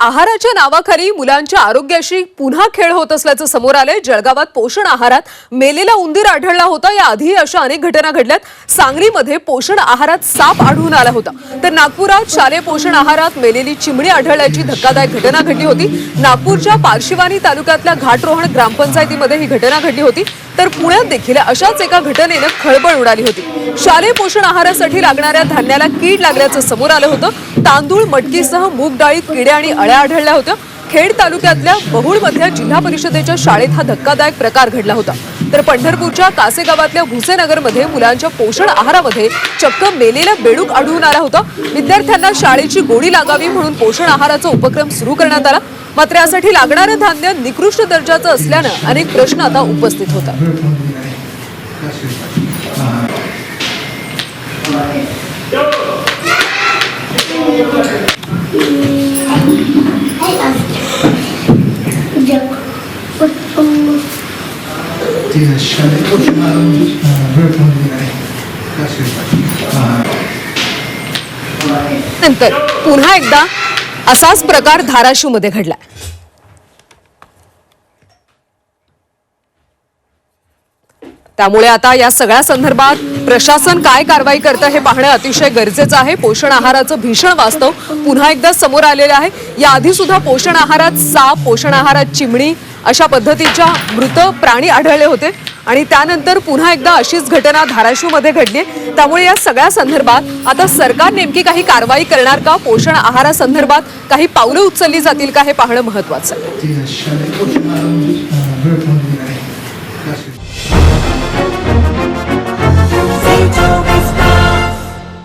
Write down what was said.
आहाराच्या नावाखाली मुलांच्या आरोग्याशी पुन्हा खेळ होत असल्याचं समोर आलंय. जळगावात पोषण आहारात मेलेला उंदीर आढळला होता. या आधी अशा अनेक घटना घडल्यात. सांगलीमध्ये पोषण आहारात साप आढळून आला होता. तर नागपुरात शालेय पोषण आहारात मेलेली चिमणी आढळल्याची धक्कादायक घटना घडली होती. नागपूरच्या पारशिवानी तालुक्यातल्या घाटरोहण ग्रामपंचायतीमध्ये ही घटना घडली होती. तर पुण्यात देखील अशाच एका घटनेनं खळबळ उडाली होती. शालेय पोषण आहारासाठी लागणाऱ्या धान्याला कीड लागल्याचं समोर आलं होतं. तांदूळ मटकीसह मूग डाळीत किडे आणि अळ्या आढळल्या होत्या. खेड तालुक्यातल्या बहुळमधल्या जिल्हा परिषदेच्या शाळेत हा धक्कादायक प्रकार घडला होता. तर पंढरपूरच्या कासेगावातल्या भुसेनगरमध्ये मुलांच्या पोषण आहारामध्ये चक्क मेलेला बेडूक आढळून आला होता. विद्यार्थ्यांना शाळेची गोडी लागावी म्हणून पोषण आहाराचा उपक्रम सुरू करण्यात आला. मात्र यासाठी लागणारं धान्य निकृष्ट दर्जाचं असल्यानं अनेक प्रश्न आता उपस्थित होतात. नंतर पुन्हा एकदा असाच प्रकार धाराशिवमध्ये घडलाय. त्यामुळे आता या सगळ्या संदर्भात प्रशासन काय कारवाई करतं हे पाहणं अतिशय गरजेचं आहे. पोषण आहाराचं भीषण वास्तव पुन्हा एकदा समोर आलेलं आहे. याआधी सुद्धा पोषण आहारात साप पोषण आहारात चिमणी अशा पद्धतीच्या मृत प्राणी आढळले होते. आणि त्यानंतर पुन्हा एकदा अशीच घटना धाराशिवमध्ये घडली त्यामुळे या सगळ्या संदर्भात आता सरकार नेमकी काही कारवाई करणार का? पोषण आहारासंदर्भात काही पावलं उचलली जातील का? हे पाहणं महत्वाचं आहे.